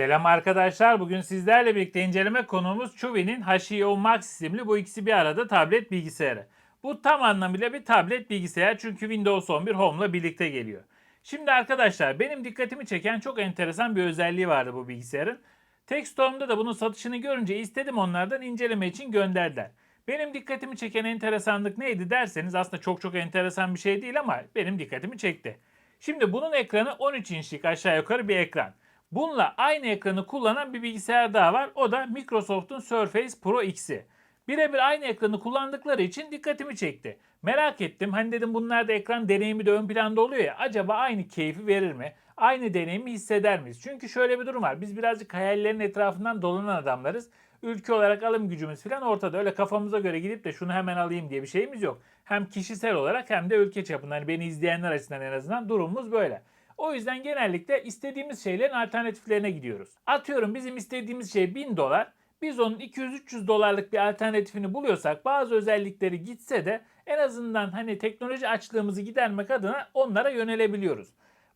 Selam arkadaşlar. Bugün sizlerle birlikte inceleme konuğumuz Chuwi'nin HiO Max isimli bu ikisi bir arada tablet bilgisayarı. Bu tam anlamıyla bir tablet bilgisayar çünkü Windows 11 Home'la birlikte geliyor. Şimdi arkadaşlar benim dikkatimi çeken çok enteresan bir özelliği vardı bu bilgisayarın. Texthome'da da bunun satışını görünce istedim onlardan inceleme için gönderdiler. Benim dikkatimi çeken enteresanlık neydi derseniz aslında çok çok enteresan bir şey değil ama benim dikkatimi çekti. Şimdi bunun ekranı 13 inçlik aşağı yukarı bir ekran. Bununla aynı ekranı kullanan bir bilgisayar daha var. O da Microsoft'un Surface Pro X'i. Birebir aynı ekranı kullandıkları için dikkatimi çekti. Merak ettim. Hani dedim bunlarda ekran deneyimi de ön planda oluyor ya. Acaba aynı keyfi verir mi? Aynı deneyimi hisseder miyiz? Çünkü şöyle bir durum var. Biz birazcık hayallerin etrafından dolanan adamlarız. Ülke olarak alım gücümüz falan ortada. Öyle kafamıza göre gidip de şunu hemen alayım diye bir şeyimiz yok. Hem kişisel olarak hem de ülke çapında. Hani beni izleyenler açısından en azından durumumuz böyle. O yüzden genellikle istediğimiz şeylerin alternatiflerine gidiyoruz. Atıyorum bizim istediğimiz şey 1000 dolar. Biz onun 200-300 dolarlık bir alternatifini buluyorsak bazı özellikleri gitse de en azından hani teknoloji açlığımızı gidermek adına onlara yönelebiliyoruz.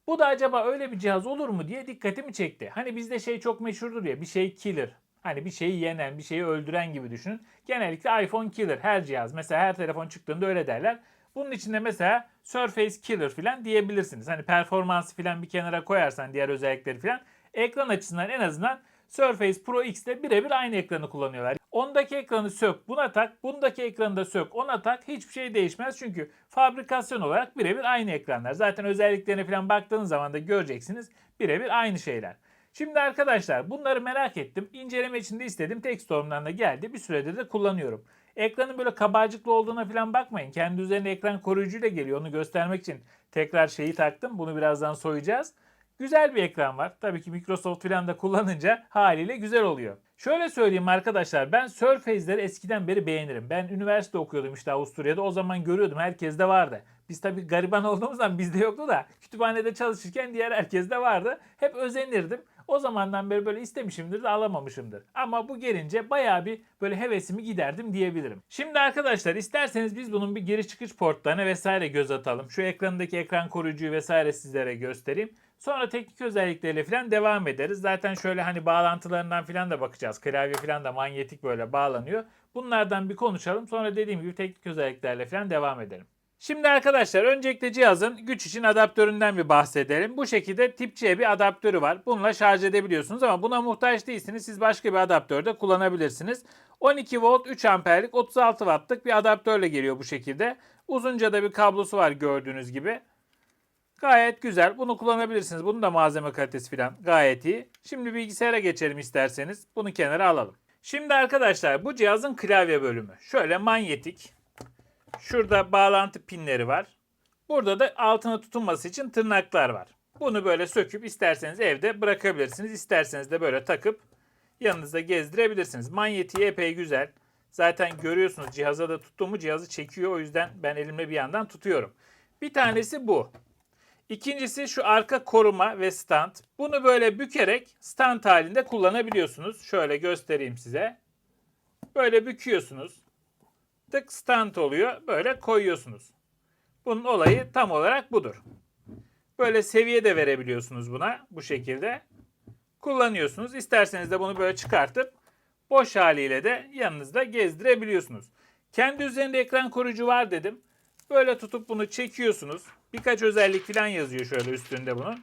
Bu da acaba öyle bir cihaz olur mu diye dikkatimi çekti. Hani bizde şey çok meşhurdur ya bir şey killer. Hani bir şeyi yenen, bir şeyi öldüren gibi düşünün. Genellikle iPhone killer her cihaz. Mesela her telefon çıktığında öyle derler. Bunun içinde mesela Surface Killer falan diyebilirsiniz. Hani performansı falan bir kenara koyarsan diğer özellikleri falan ekran açısından en azından Surface Pro X'te birebir aynı ekranı kullanıyorlar. Ondaki ekranı sök, buna tak, bundaki ekranı da sök, ona tak. Hiçbir şey değişmez çünkü fabrikasyon olarak birebir aynı ekranlar. Zaten özelliklerine falan baktığınız zaman da göreceksiniz birebir aynı şeyler. Şimdi arkadaşlar bunları merak ettim. İnceleme için de istedim. Textstorm'dan da geldi. Bir süredir de kullanıyorum. Ekranın böyle kabarcıklı olduğuna falan bakmayın. Kendi üzerine ekran koruyucuyla geliyor. Onu göstermek için tekrar şeyi taktım. Bunu birazdan soyacağız. Güzel bir ekran var. Tabii ki Microsoft falan da kullanınca haliyle güzel oluyor. Şöyle söyleyeyim arkadaşlar ben Surface'leri eskiden beri beğenirim. Ben üniversite okuyordum işte Avusturya'da. O zaman görüyordum herkeste vardı. Biz tabii gariban olduğumuzdan bizde yoktu da kütüphanede çalışırken diğer herkeste vardı. Hep özenirdim. O zamandan beri böyle istemişimdir de alamamışımdır. Ama bu gelince bayağı bir böyle hevesimi giderdim diyebilirim. Şimdi arkadaşlar isterseniz biz bunun bir giriş çıkış portlarına vesaire göz atalım. Şu ekranındaki ekran koruyucuyu vesaire sizlere göstereyim. Sonra teknik özellikleriyle falan devam ederiz. Zaten şöyle hani bağlantılarından falan da bakacağız. Klavye falan da manyetik böyle bağlanıyor. Bunlardan bir konuşalım. Sonra dediğim gibi teknik özelliklerle falan devam edelim. Şimdi arkadaşlar öncelikle cihazın güç için adaptöründen bir bahsedelim. Bu şekilde tip C bir adaptörü var. Bununla şarj edebiliyorsunuz ama buna muhtaç değilsiniz. Siz başka bir adaptörde kullanabilirsiniz. 12 volt 3 amperlik 36 wattlık bir adaptörle geliyor bu şekilde. Uzunca da bir kablosu var gördüğünüz gibi. Gayet güzel. Bunu kullanabilirsiniz. Bunun da malzeme kalitesi falan gayet iyi. Şimdi bilgisayara geçelim isterseniz. Bunu kenara alalım. Şimdi arkadaşlar bu cihazın klavye bölümü. Şöyle manyetik. Şurada bağlantı pinleri var. Burada da altına tutunması için tırnaklar var. Bunu böyle söküp isterseniz evde bırakabilirsiniz. İsterseniz de böyle takıp yanınızda gezdirebilirsiniz. Manyetiği epey güzel. Zaten görüyorsunuz cihaza da tuttuğumu cihazı çekiyor. O yüzden ben elimle bir yandan tutuyorum. Bir tanesi bu. İkincisi şu arka koruma ve stand. Bunu böyle bükerek stand halinde kullanabiliyorsunuz. Şöyle göstereyim size. Böyle büküyorsunuz. Tık stand oluyor. Böyle koyuyorsunuz. Bunun olayı tam olarak budur. Böyle seviye de verebiliyorsunuz buna bu şekilde. Kullanıyorsunuz. İsterseniz de bunu böyle çıkartıp boş haliyle de yanınızda gezdirebiliyorsunuz. Kendi üzerinde ekran koruyucu var dedim. Böyle tutup bunu çekiyorsunuz. Birkaç özellik falan yazıyor şöyle üstünde bunun.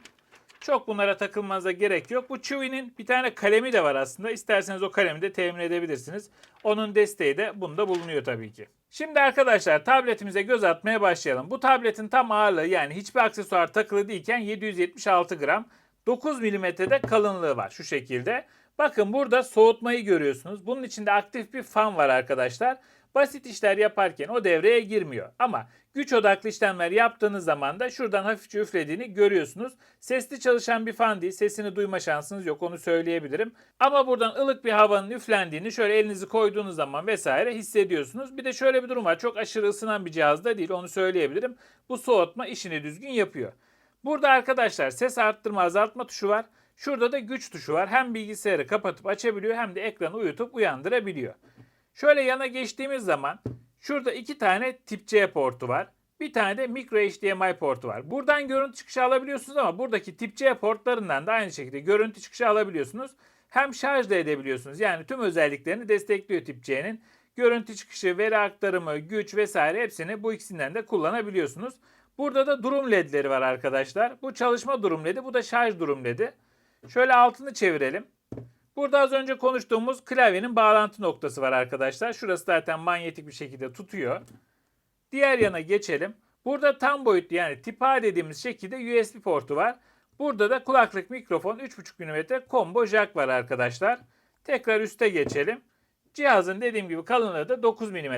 Çok bunlara takılmanıza gerek yok. Bu Chewy'nin bir tane kalemi de var aslında. İsterseniz o kalemi de temin edebilirsiniz. Onun desteği de bunda bulunuyor tabii ki. Şimdi arkadaşlar tabletimize göz atmaya başlayalım. Bu tabletin tam ağırlığı yani hiçbir aksesuar takılı değilken 776 gram. 9 milimetrede kalınlığı var şu şekilde. Bakın burada soğutmayı görüyorsunuz. Bunun içinde aktif bir fan var arkadaşlar. Basit işler yaparken o devreye girmiyor. Ama güç odaklı işlemler yaptığınız zaman da şuradan hafifçe üflediğini görüyorsunuz. Sesli çalışan bir fan değil. Sesini duyma şansınız yok onu söyleyebilirim. Ama buradan ılık bir havanın üflendiğini şöyle elinizi koyduğunuz zaman vesaire hissediyorsunuz. Bir de şöyle bir durum var. Çok aşırı ısınan bir cihaz da değil onu söyleyebilirim. Bu soğutma işini düzgün yapıyor. Burada arkadaşlar ses arttırma azaltma tuşu var. Şurada da güç tuşu var. Hem bilgisayarı kapatıp açabiliyor hem de ekranı uyutup uyandırabiliyor. Şöyle yana geçtiğimiz zaman şurada iki tane tip C portu var. Bir tane de micro HDMI portu var. Buradan görüntü çıkışı alabiliyorsunuz ama buradaki tip C portlarından da aynı şekilde görüntü çıkışı alabiliyorsunuz. Hem şarj da edebiliyorsunuz. Yani tüm özelliklerini destekliyor tip C'nin. Görüntü çıkışı, veri aktarımı, güç vesaire hepsini bu ikisinden de kullanabiliyorsunuz. Burada da durum ledleri var arkadaşlar. Bu çalışma durum ledi, bu da şarj durum ledi. Şöyle altını çevirelim. Burada az önce konuştuğumuz klavyenin bağlantı noktası var arkadaşlar. Şurası zaten manyetik bir şekilde tutuyor. Diğer yana geçelim. Burada tam boyutlu yani tip A dediğimiz şekilde USB portu var. Burada da kulaklık mikrofon 3.5 mm combo jack var arkadaşlar. Tekrar üste geçelim. Cihazın dediğim gibi kalınlığı da 9 mm.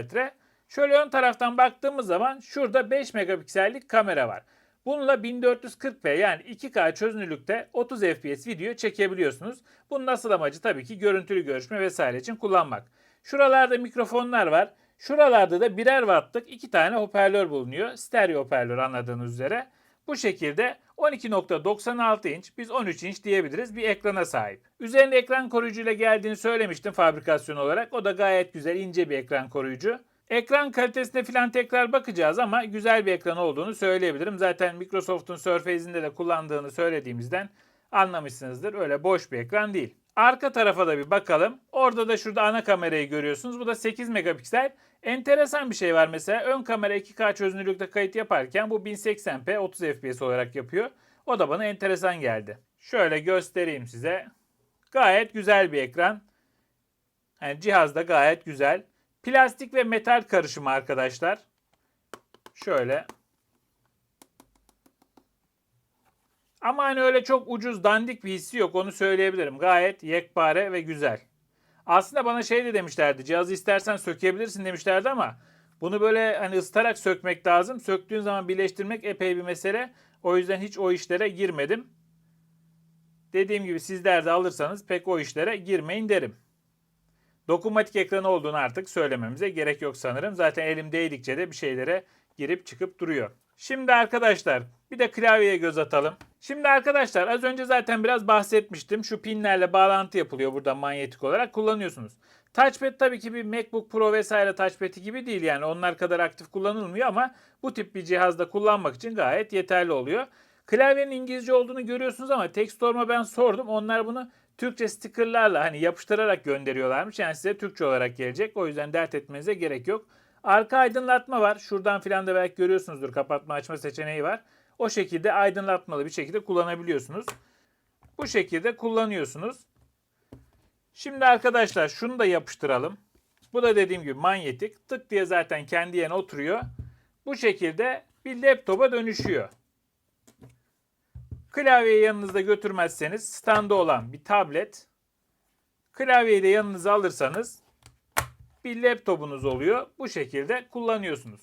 Şöyle ön taraftan baktığımız zaman şurada 5 megapiksellik kamera var. Bununla 1440p yani 2K çözünürlükte 30 FPS video çekebiliyorsunuz. Bunun asıl amacı tabii ki görüntülü görüşme vesaire için kullanmak. Şuralarda mikrofonlar var. Şuralarda da birer wattlık iki tane hoparlör bulunuyor. Stereo hoparlör anladığınız üzere. Bu şekilde 12.96 inç, biz 13 inç diyebiliriz bir ekrana sahip. Üzerinde ekran koruyucuyla geldiğini söylemiştim fabrikasyon olarak. O da gayet güzel ince bir ekran koruyucu. Ekran kalitesine falan tekrar bakacağız ama güzel bir ekran olduğunu söyleyebilirim. Zaten Microsoft'un Surface'inde de kullandığını söylediğimizden anlamışsınızdır. Öyle boş bir ekran değil. Arka tarafa da bir bakalım. Orada da şurada ana kamerayı görüyorsunuz. Bu da 8 megapiksel. Enteresan bir şey var mesela. Ön kamera 2K çözünürlükte kayıt yaparken bu 1080p 30 fps olarak yapıyor. O da bana enteresan geldi. Şöyle göstereyim size. Gayet güzel bir ekran. Yani cihaz da gayet güzel. Plastik ve metal karışımı arkadaşlar. Şöyle. Ama hani öyle çok ucuz dandik bir hissi yok onu söyleyebilirim. Gayet yekpare ve güzel. Aslında bana şey de demişlerdi. Cihazı istersen sökebilirsin demişlerdi ama bunu böyle hani ıstarak sökmek lazım. Söktüğün zaman birleştirmek epey bir mesele. O yüzden hiç o işlere girmedim. Dediğim gibi sizler de alırsanız pek o işlere girmeyin derim. Dokunmatik ekranı olduğunu artık söylememize gerek yok sanırım. Zaten elim değdikçe de bir şeylere girip çıkıp duruyor. Şimdi arkadaşlar bir de klavyeye göz atalım. Şimdi arkadaşlar az önce zaten biraz bahsetmiştim. Şu pinlerle bağlantı yapılıyor burada manyetik olarak kullanıyorsunuz. Touchpad tabii ki bir MacBook Pro vesaire touchpad'i gibi değil yani onlar kadar aktif kullanılmıyor ama bu tip bir cihazda kullanmak için gayet yeterli oluyor. Klavyenin İngilizce olduğunu görüyorsunuz ama Textorm'a ben sordum. Onlar bunu Türkçe stickerlarla hani yapıştırarak gönderiyorlarmış. Yani size Türkçe olarak gelecek. O yüzden dert etmenize gerek yok. Arka aydınlatma var. Şuradan filan da belki görüyorsunuzdur. Kapatma açma seçeneği var. O şekilde aydınlatmalı bir şekilde kullanabiliyorsunuz. Bu şekilde kullanıyorsunuz. Şimdi arkadaşlar şunu da yapıştıralım. Bu da dediğim gibi manyetik. Tık diye zaten kendi yerine oturuyor. Bu şekilde bir laptopa dönüşüyor. Klavyeyi yanınızda götürmezseniz standa olan bir tablet. Klavyeyi de yanınıza alırsanız bir laptopunuz oluyor. Bu şekilde kullanıyorsunuz.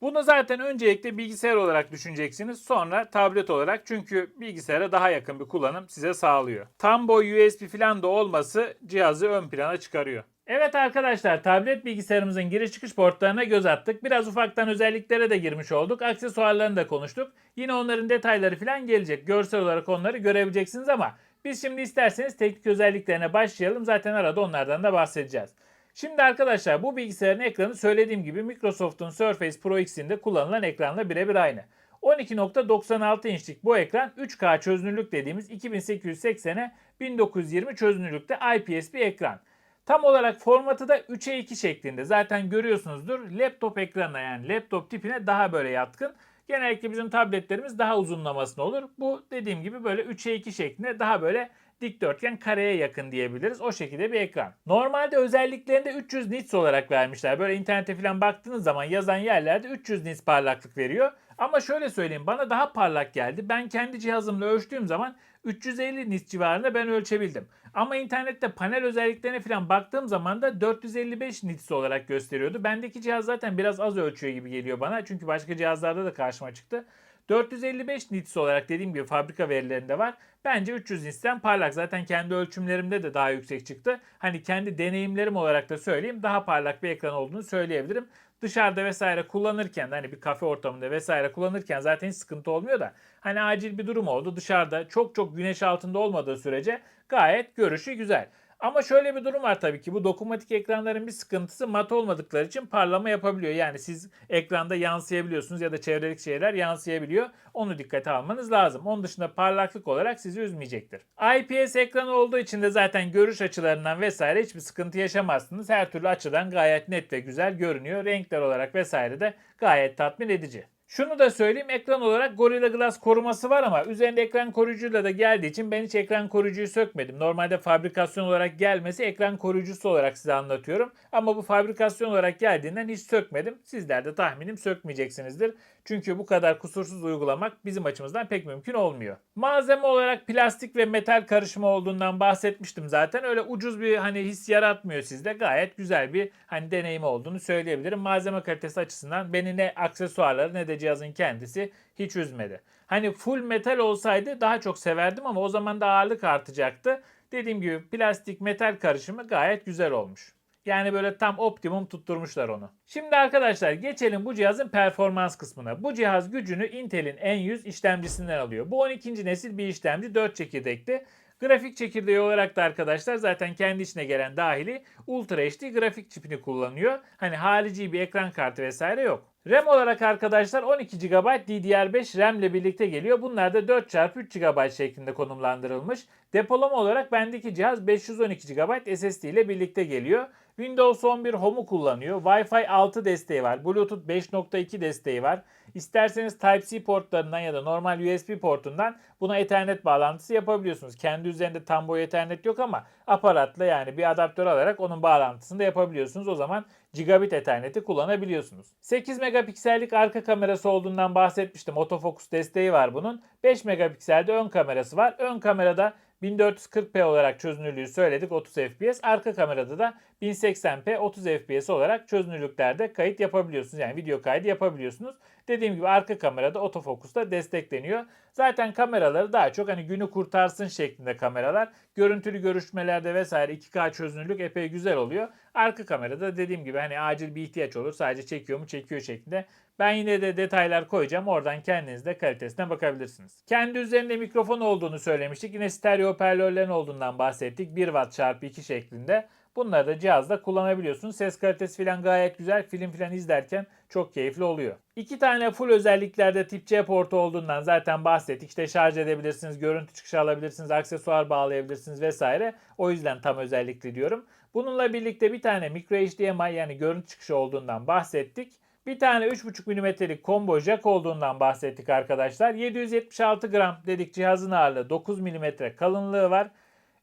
Bunu zaten öncelikle bilgisayar olarak düşüneceksiniz. Sonra tablet olarak çünkü bilgisayara daha yakın bir kullanım size sağlıyor. Tam boy USB falan da olması cihazı ön plana çıkarıyor. Evet arkadaşlar tablet bilgisayarımızın giriş çıkış portlarına göz attık. Biraz ufaktan özelliklere de girmiş olduk. Aksesuarlarını da konuştuk. Yine onların detayları falan gelecek. Görsel olarak onları görebileceksiniz ama biz şimdi isterseniz teknik özelliklerine başlayalım. Zaten arada onlardan da bahsedeceğiz. Şimdi arkadaşlar bu bilgisayarın ekranı söylediğim gibi Microsoft'un Surface Pro X'inde kullanılan ekranla birebir aynı. 12.96 inçlik bu ekran 3K çözünürlük dediğimiz 2880'e 1920 çözünürlükte IPS bir ekran. Tam olarak formatı da 3'e 2 şeklinde. Zaten görüyorsunuzdur laptop ekranına yani laptop tipine daha böyle yatkın. Genellikle bizim tabletlerimiz daha uzunlamasına olur. Bu dediğim gibi böyle 3'e 2 şeklinde daha böyle dikdörtgen kareye yakın diyebiliriz. O şekilde bir ekran. Normalde özelliklerinde 300 nits olarak vermişler. Böyle internete falan baktığınız zaman yazan yerlerde 300 nits parlaklık veriyor. Ama şöyle söyleyeyim bana daha parlak geldi. Ben kendi cihazımla ölçtüğüm zaman 350 nits civarında ben ölçebildim. Ama internette panel özelliklerine falan baktığım zaman da 455 nits olarak gösteriyordu. Bendeki cihaz zaten biraz az ölçüyor gibi geliyor bana. Çünkü başka cihazlarda da karşıma çıktı. 455 nits olarak dediğim gibi fabrika verilerinde var. Bence 300 nits'ten parlak. Zaten kendi ölçümlerimde de daha yüksek çıktı. Hani kendi deneyimlerim olarak da söyleyeyim daha parlak bir ekran olduğunu söyleyebilirim. Dışarıda vesaire kullanırken hani bir kafe ortamında vesaire kullanırken zaten hiç sıkıntı olmuyor da hani acil bir durum oldu dışarıda çok çok güneş altında olmadığı sürece gayet görüşü güzel. Ama şöyle bir durum var tabii ki. Bu dokunmatik ekranların bir sıkıntısı mat olmadıkları için parlama yapabiliyor. Yani siz ekranda yansıyabiliyorsunuz ya da çevredeki şeyler yansıyabiliyor. Onu dikkate almanız lazım. Onun dışında parlaklık olarak sizi üzmeyecektir. IPS ekran olduğu için de zaten görüş açılarından vesaire hiçbir sıkıntı yaşamazsınız. Her türlü açıdan gayet net ve güzel görünüyor. Renkler olarak vesaire de gayet tatmin edici. Şunu da söyleyeyim ekran olarak Gorilla Glass koruması var ama üzerinde ekran koruyucuyla da geldiği için ben hiç ekran koruyucuyu sökmedim. Normalde fabrikasyon olarak gelmesi ekran koruyucusu olarak size anlatıyorum. Ama bu fabrikasyon olarak geldiğinden hiç sökmedim. Sizler de tahminim sökmeyeceksinizdir. Çünkü bu kadar kusursuz uygulamak bizim açımızdan pek mümkün olmuyor. Malzeme olarak plastik ve metal karışımı olduğundan bahsetmiştim zaten. Öyle ucuz bir hani his yaratmıyor sizde. Gayet güzel bir hani deneyim olduğunu söyleyebilirim. Malzeme kalitesi açısından beni ne aksesuarları ne de cihazın kendisi hiç üzmedi. Hani full metal olsaydı daha çok severdim ama o zaman da ağırlık artacaktı. Dediğim gibi plastik metal karışımı gayet güzel olmuş. Yani böyle tam optimum tutturmuşlar onu. Şimdi arkadaşlar geçelim bu cihazın performans kısmına. Bu cihaz gücünü Intel'in N100 işlemcisinden alıyor. Bu 12. nesil bir işlemci 4 çekirdekli. Grafik çekirdeği olarak da arkadaşlar zaten kendi içine gelen dahili Ultra HD grafik çipini kullanıyor. Hani harici bir ekran kartı vesaire yok. RAM olarak arkadaşlar 12 GB DDR5 RAM ile birlikte geliyor. Bunlar da 4x3 GB şeklinde konumlandırılmış. Depolama olarak bendeki cihaz 512 GB SSD ile birlikte geliyor. Windows 11 Home'u kullanıyor. Wi-Fi 6 desteği var. Bluetooth 5.2 desteği var. İsterseniz Type-C portlarından ya da normal USB portundan buna Ethernet bağlantısı yapabiliyorsunuz. Kendi üzerinde tam boy Ethernet yok ama aparatla yani bir adaptör alarak onun bağlantısını da yapabiliyorsunuz. O zaman gigabit Ethernet'i kullanabiliyorsunuz. 8 megapiksellik arka kamerası olduğundan bahsetmiştim. Autofocus desteği var bunun. 5 megapikselde ön kamerası var. Ön kamerada 1440p olarak çözünürlüğü söyledik 30 fps. Arka kamerada da 1080p 30 fps olarak çözünürlüklerde kayıt yapabiliyorsunuz. Yani video kaydı yapabiliyorsunuz. Dediğim gibi arka kamerada otofokusta destekleniyor. Zaten kameraları daha çok hani günü kurtarsın şeklinde kameralar. Görüntülü görüşmelerde vesaire 2K çözünürlük epey güzel oluyor. Arka kamerada dediğim gibi hani acil bir ihtiyaç olur. Sadece çekiyor mu çekiyor şeklinde. Ben yine de detaylar koyacağım. Oradan kendiniz de kalitesine bakabilirsiniz. Kendi üzerinde mikrofon olduğunu söylemiştik. Yine stereo hoparlörlerin olduğundan bahsettik. 1 watt çarpı 2 şeklinde. Bunları da cihazda kullanabiliyorsunuz. Ses kalitesi falan gayet güzel. Film falan izlerken çok keyifli oluyor. İki tane full özelliklerde tip C portu olduğundan zaten bahsettik. İşte şarj edebilirsiniz, görüntü çıkışı alabilirsiniz, aksesuar bağlayabilirsiniz vesaire. O yüzden tam özellikli diyorum. Bununla birlikte bir tane micro HDMI yani görüntü çıkışı olduğundan bahsettik. Bir tane 3.5 mm'lik combo jack olduğundan bahsettik arkadaşlar. 776 gram dedik cihazın ağırlığı 9 mm kalınlığı var.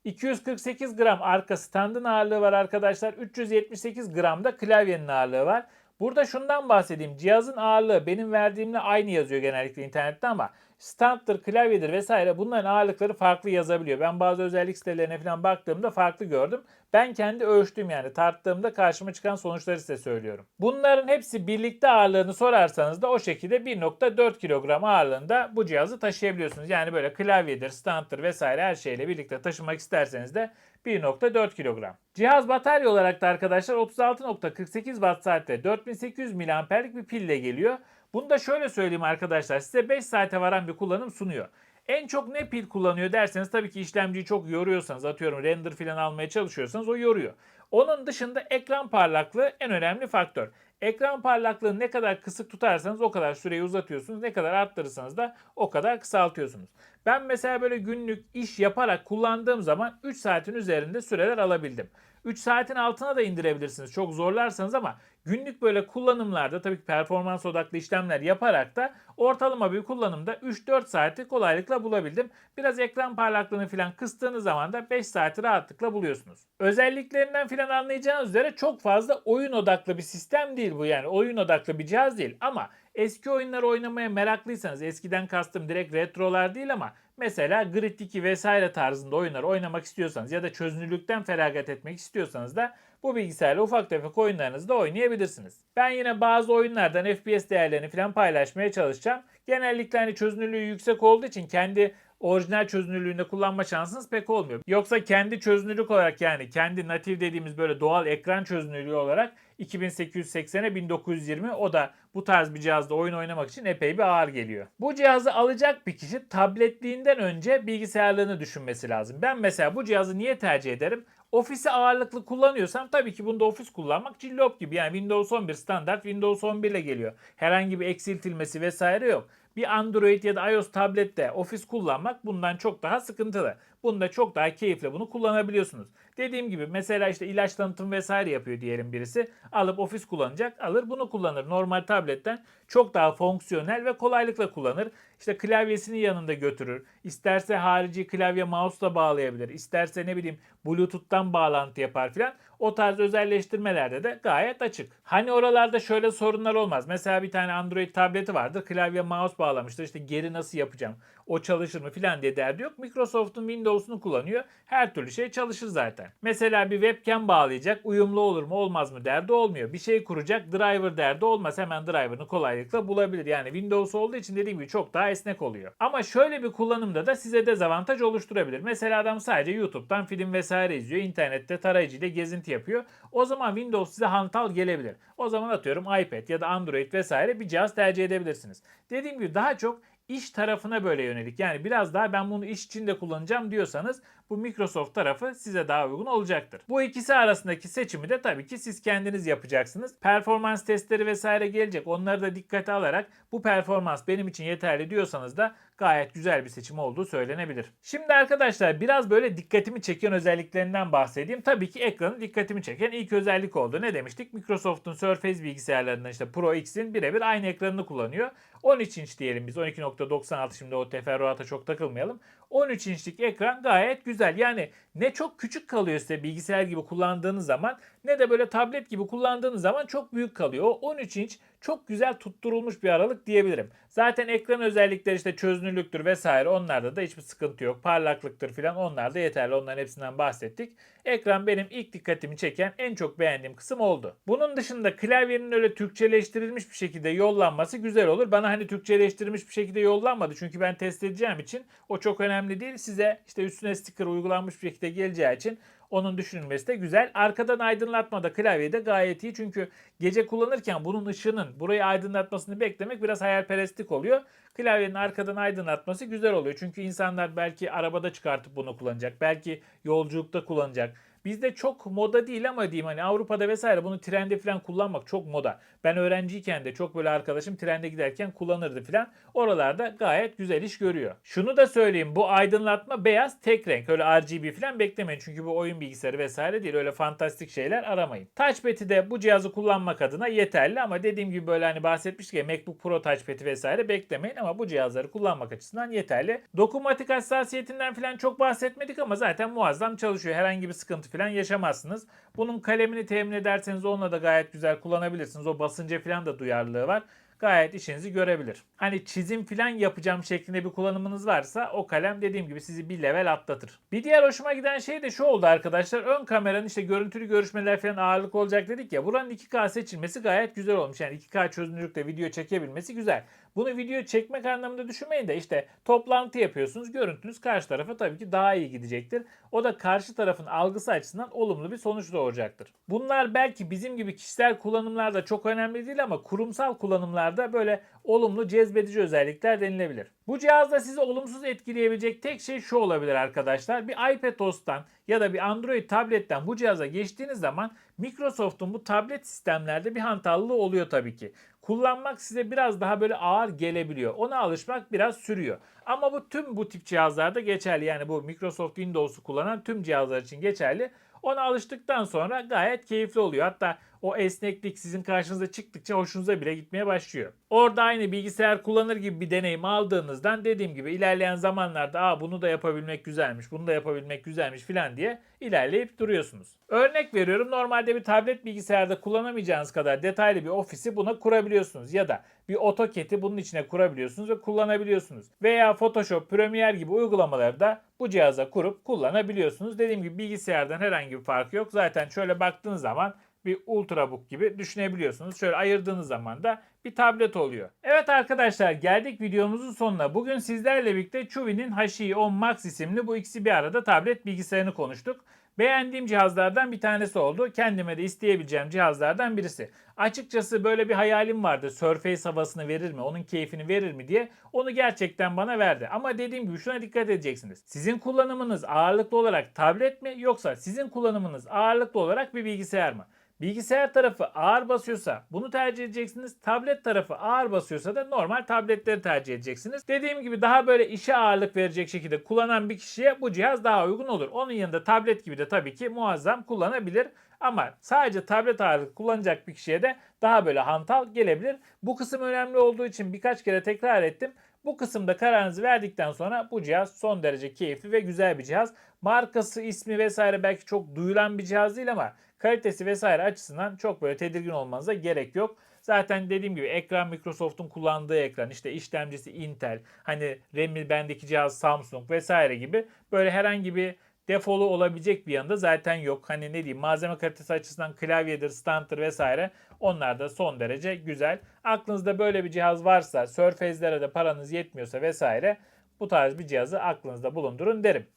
248 gram arka standın ağırlığı var arkadaşlar. 378 gram da klavyenin ağırlığı var. Burada şundan bahsedeyim. Cihazın ağırlığı benim verdiğimle aynı yazıyor genellikle internette ama standdır, klavyedir vesaire bunların ağırlıkları farklı yazabiliyor. Ben bazı özellik sitelerine falan baktığımda farklı gördüm. Ben kendi ölçtüğüm yani tarttığımda karşıma çıkan sonuçları size söylüyorum. Bunların hepsi birlikte ağırlığını sorarsanız da o şekilde 1.4 kilogram ağırlığında bu cihazı taşıyabiliyorsunuz. Yani böyle klavyedir, standdır vesaire her şeyle birlikte taşımak isterseniz de 1.4 kilogram. Cihaz batarya olarak da arkadaşlar 36.48 watt saatte 4800 miliamperlik bir pille geliyor. Bunu da şöyle söyleyeyim arkadaşlar size 5 saate varan bir kullanım sunuyor. En çok ne pil kullanıyor derseniz tabii ki işlemciyi çok yoruyorsanız atıyorum render falan almaya çalışıyorsanız o yoruyor. Onun dışında ekran parlaklığı en önemli faktör. Ekran parlaklığını ne kadar kısık tutarsanız o kadar süreyi uzatıyorsunuz. Ne kadar arttırırsanız da o kadar kısaltıyorsunuz. Ben mesela böyle günlük iş yaparak kullandığım zaman 3 saatin üzerinde süreler alabildim. 3 saatin altına da indirebilirsiniz çok zorlarsanız ama günlük böyle kullanımlarda tabii ki performans odaklı işlemler yaparak da ortalama bir kullanımda 3-4 saati kolaylıkla bulabildim. Biraz ekran parlaklığını falan kıstığınız zaman da 5 saati rahatlıkla buluyorsunuz. Özelliklerinden falan anlayacağınız üzere çok fazla oyun odaklı bir sistem değil bu yani oyun odaklı bir cihaz değil ama eski oyunları oynamaya meraklıysanız eskiden kastım direkt retrolar değil ama mesela Grid 2 vesaire tarzında oyunları oynamak istiyorsanız ya da çözünürlükten feragat etmek istiyorsanız da bu bilgisayarla ufak tefek oyunlarınızı da oynayabilirsiniz. Ben yine bazı oyunlardan FPS değerlerini falan paylaşmaya çalışacağım. Genellikle hani çözünürlüğü yüksek olduğu için kendi orijinal çözünürlüğünde kullanma şansınız pek olmuyor. Yoksa kendi çözünürlük olarak yani kendi natif dediğimiz böyle doğal ekran çözünürlüğü olarak 2880'e 1920 o da bu tarz bir cihazda oyun oynamak için epey bir ağır geliyor. Bu cihazı alacak bir kişi tabletliğinden önce bilgisayarlığını düşünmesi lazım. Ben mesela bu cihazı niye tercih ederim? Ofisi ağırlıklı kullanıyorsam tabii ki bunda ofis kullanmak cillop gibi. Yani Windows 11 standart Windows 11 ile geliyor. Herhangi bir eksiltilmesi vesaire yok. Bir Android ya da iOS tablette ofis kullanmak bundan çok daha sıkıntılı. Bunda çok daha keyifli bunu kullanabiliyorsunuz. Dediğim gibi mesela işte ilaç tanıtım vesaire yapıyor diyelim birisi. Alıp ofis kullanacak alır bunu kullanır. Normal tabletten çok daha fonksiyonel ve kolaylıkla kullanır. İşte klavyesini yanında götürür. İsterse harici klavye mouse'la bağlayabilir. İsterse ne bileyim Bluetooth'tan bağlantı yapar filan. O tarz özelleştirmelerde de gayet açık. Hani oralarda şöyle sorunlar olmaz. Mesela bir tane Android tableti vardır. Klavye mouse bağlamıştır. İşte geri nasıl yapacağım? O çalışır mı filan diye derdi yok. Microsoft'un Windows'unu kullanıyor. Her türlü şey çalışır zaten. Mesela bir webcam bağlayacak. Uyumlu olur mu olmaz mı derdi olmuyor. Bir şey kuracak. Driver derdi olmaz. Hemen driver'ını kolaylıkla bulabilir. Yani Windows olduğu için dediğim gibi çok daha esnek oluyor. Ama şöyle bir kullanımda da size dezavantaj oluşturabilir. Mesela adam sadece YouTube'dan film vesaire izliyor. İnternette tarayıcıyla gezinti yapıyor. O zaman Windows size hantal gelebilir. O zaman atıyorum iPad ya da Android vesaire bir cihaz tercih edebilirsiniz. Dediğim gibi daha çok iş tarafına böyle yönelik. Yani biraz daha ben bunu iş için de kullanacağım diyorsanız bu Microsoft tarafı size daha uygun olacaktır. Bu ikisi arasındaki seçimi de tabii ki siz kendiniz yapacaksınız. Performans testleri vesaire gelecek. Onları da dikkate alarak bu performans benim için yeterli diyorsanız da gayet güzel bir seçim olduğu söylenebilir. Şimdi arkadaşlar biraz böyle dikkatimi çeken özelliklerinden bahsedeyim. Tabii ki ekranı dikkatimi çeken ilk özellik oldu. Ne demiştik? Microsoft'un Surface bilgisayarlarında işte Pro X'in birebir aynı ekranını kullanıyor. 13 inç diyelim biz 12.96 şimdi o teferruata çok takılmayalım. 13 inçlik ekran gayet güzel. Yani ne çok küçük kalıyor size bilgisayar gibi kullandığınız zaman ne de böyle tablet gibi kullandığınız zaman çok büyük kalıyor. O 13 inç çok güzel tutturulmuş bir aralık diyebilirim. Zaten ekran özellikleri işte çözünürlüktür vesaire onlarda da hiçbir sıkıntı yok. Parlaklıktır filan onlar da yeterli. Onların hepsinden bahsettik. Ekran benim ilk dikkatimi çeken en çok beğendiğim kısım oldu. Bunun dışında klavyenin öyle Türkçeleştirilmiş bir şekilde yollanması güzel olur. Bana hani Türkçeleştirilmiş bir şekilde yollanmadı. Çünkü ben test edeceğim için o çok önemli değil. Size işte üstüne sticker uygulanmış bir şekilde geleceği için onun düşünülmesi de güzel. Arkadan aydınlatma da klavyede gayet iyi. Çünkü gece kullanırken bunun ışığının burayı aydınlatmasını beklemek biraz hayalperestlik oluyor. Klavyenin arkadan aydınlatması güzel oluyor. Çünkü insanlar belki arabada çıkartıp bunu kullanacak. Belki yolculukta kullanacak. Bizde çok moda değil ama diyeyim hani Avrupa'da vesaire bunu trende falan kullanmak çok moda. Ben öğrenciyken de çok böyle arkadaşım trende giderken kullanırdı falan. Oralarda gayet güzel iş görüyor. Şunu da söyleyeyim bu aydınlatma beyaz tek renk. Öyle RGB falan beklemeyin. Çünkü bu oyun bilgisayarı vesaire değil. Öyle fantastik şeyler aramayın. Touchpad'i de bu cihazı kullanmak adına yeterli ama dediğim gibi böyle hani bahsetmiştik ya MacBook Pro Touchpad'i vesaire beklemeyin ama bu cihazları kullanmak açısından yeterli. Dokunmatik hassasiyetinden falan çok bahsetmedik ama zaten muazzam çalışıyor. Herhangi bir sıkıntı falan yaşamazsınız. Bunun kalemini temin ederseniz onunla da gayet güzel kullanabilirsiniz. O basınca falan da duyarlılığı var gayet işinizi görebilir. Hani çizim falan yapacağım şeklinde bir kullanımınız varsa o kalem dediğim gibi sizi bir level atlatır. Bir diğer hoşuma giden şey de şu oldu arkadaşlar. Ön kameranın işte görüntülü görüşmeler falan ağırlık olacak dedik ya. Buranın 2K seçilmesi gayet güzel olmuş. Yani 2K çözünürlükte video çekebilmesi güzel. Bunu video çekmek anlamında düşünmeyin de işte toplantı yapıyorsunuz. Görüntünüz karşı tarafa tabii ki daha iyi gidecektir. O da karşı tarafın algısı açısından olumlu bir sonuç doğuracaktır. Bunlar belki bizim gibi kişisel kullanımlarda çok önemli değil ama kurumsal kullanımlarda böyle olumlu cezbedici özellikler denilebilir. Bu cihazda sizi olumsuz etkileyebilecek tek şey şu olabilir arkadaşlar. Bir iPad OS'tan ya da bir Android tabletten bu cihaza geçtiğiniz zaman Microsoft'un bu tablet sistemlerde bir hantallığı oluyor tabii ki. Kullanmak size biraz daha böyle ağır gelebiliyor. Ona alışmak biraz sürüyor. Ama bu tüm bu tip cihazlarda geçerli. Yani bu Microsoft Windows'u kullanan tüm cihazlar için geçerli. Ona alıştıktan sonra gayet keyifli oluyor. Hatta o esneklik sizin karşınıza çıktıkça hoşunuza bile gitmeye başlıyor. Orada aynı bilgisayar kullanır gibi bir deneyim aldığınızdan dediğim gibi ilerleyen zamanlarda Aa, bunu da yapabilmek güzelmiş, bunu da yapabilmek güzelmiş filan diye ilerleyip duruyorsunuz. Örnek veriyorum normalde bir tablet bilgisayarda kullanamayacağınız kadar detaylı bir ofisi buna kurabiliyorsunuz. Ya da bir AutoCAD'i bunun içine kurabiliyorsunuz ve kullanabiliyorsunuz. Veya Photoshop, Premiere gibi uygulamaları da bu cihaza kurup kullanabiliyorsunuz. Dediğim gibi bilgisayardan herhangi bir farkı yok. Zaten şöyle baktığınız zaman bir ultrabook gibi düşünebiliyorsunuz. Şöyle ayırdığınız zaman da bir tablet oluyor. Evet arkadaşlar geldik videomuzun sonuna. Bugün sizlerle birlikte Chuwi'nin HiShi10 Max isimli bu ikisi bir arada tablet bilgisayarını konuştuk. Beğendiğim cihazlardan bir tanesi oldu. Kendime de isteyebileceğim cihazlardan birisi. Açıkçası böyle bir hayalim vardı. Surface havasını verir mi? Onun keyfini verir mi diye. Onu gerçekten bana verdi. Ama dediğim gibi şuna dikkat edeceksiniz. Sizin kullanımınız ağırlıklı olarak tablet mi yoksa sizin kullanımınız ağırlıklı olarak bir bilgisayar mı? Bilgisayar tarafı ağır basıyorsa bunu tercih edeceksiniz. Tablet tarafı ağır basıyorsa da normal tabletleri tercih edeceksiniz. Dediğim gibi daha böyle işe ağırlık verecek şekilde kullanan bir kişiye bu cihaz daha uygun olur. Onun yanında tablet gibi de tabii ki muazzam kullanabilir. Ama sadece tablet ağırlık kullanacak bir kişiye de daha böyle hantal gelebilir. Bu kısım önemli olduğu için birkaç kere tekrar ettim. Bu kısımda kararınızı verdikten sonra bu cihaz son derece keyifli ve güzel bir cihaz. Markası, ismi vesaire belki çok duyulan bir cihaz değil ama kalitesi vesaire açısından çok böyle tedirgin olmanıza gerek yok. Zaten dediğim gibi ekran Microsoft'un kullandığı ekran işte işlemcisi Intel hani RAM'i bendeki cihaz Samsung vesaire gibi böyle herhangi bir defolu olabilecek bir yanında zaten yok. Hani ne diyeyim malzeme kalitesi açısından klavyedir, standdır vesaire onlar da son derece güzel. Aklınızda böyle bir cihaz varsa, Surface'lere de paranız yetmiyorsa vesaire bu tarz bir cihazı aklınızda bulundurun derim.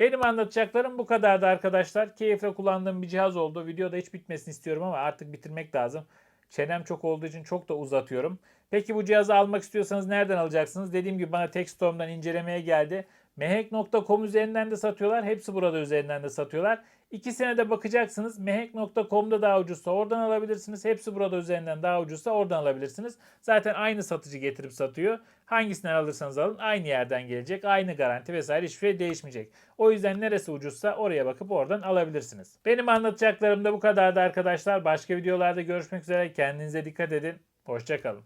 Benim anlatacaklarım bu kadardı arkadaşlar. Keyifle kullandığım bir cihaz oldu. Videoda hiç bitmesini istiyorum ama artık bitirmek lazım. Çenem çok olduğu için çok da uzatıyorum. Peki bu cihazı almak istiyorsanız nereden alacaksınız? Dediğim gibi bana Techstorm'dan incelemeye geldi. Mehek.com üzerinden de satıyorlar. Hepsi burada üzerinden de satıyorlar. İkisine de bakacaksınız. Mehek.com'da daha ucuzsa oradan alabilirsiniz. Hepsi burada üzerinden daha ucuzsa oradan alabilirsiniz. Zaten aynı satıcı getirip satıyor. Hangisinden alırsanız alın aynı yerden gelecek. Aynı garanti vesaire hiçbir şey değişmeyecek. O yüzden neresi ucuzsa oraya bakıp oradan alabilirsiniz. Benim anlatacaklarım da bu kadardı arkadaşlar. Başka videolarda görüşmek üzere. Kendinize dikkat edin. Hoşçakalın.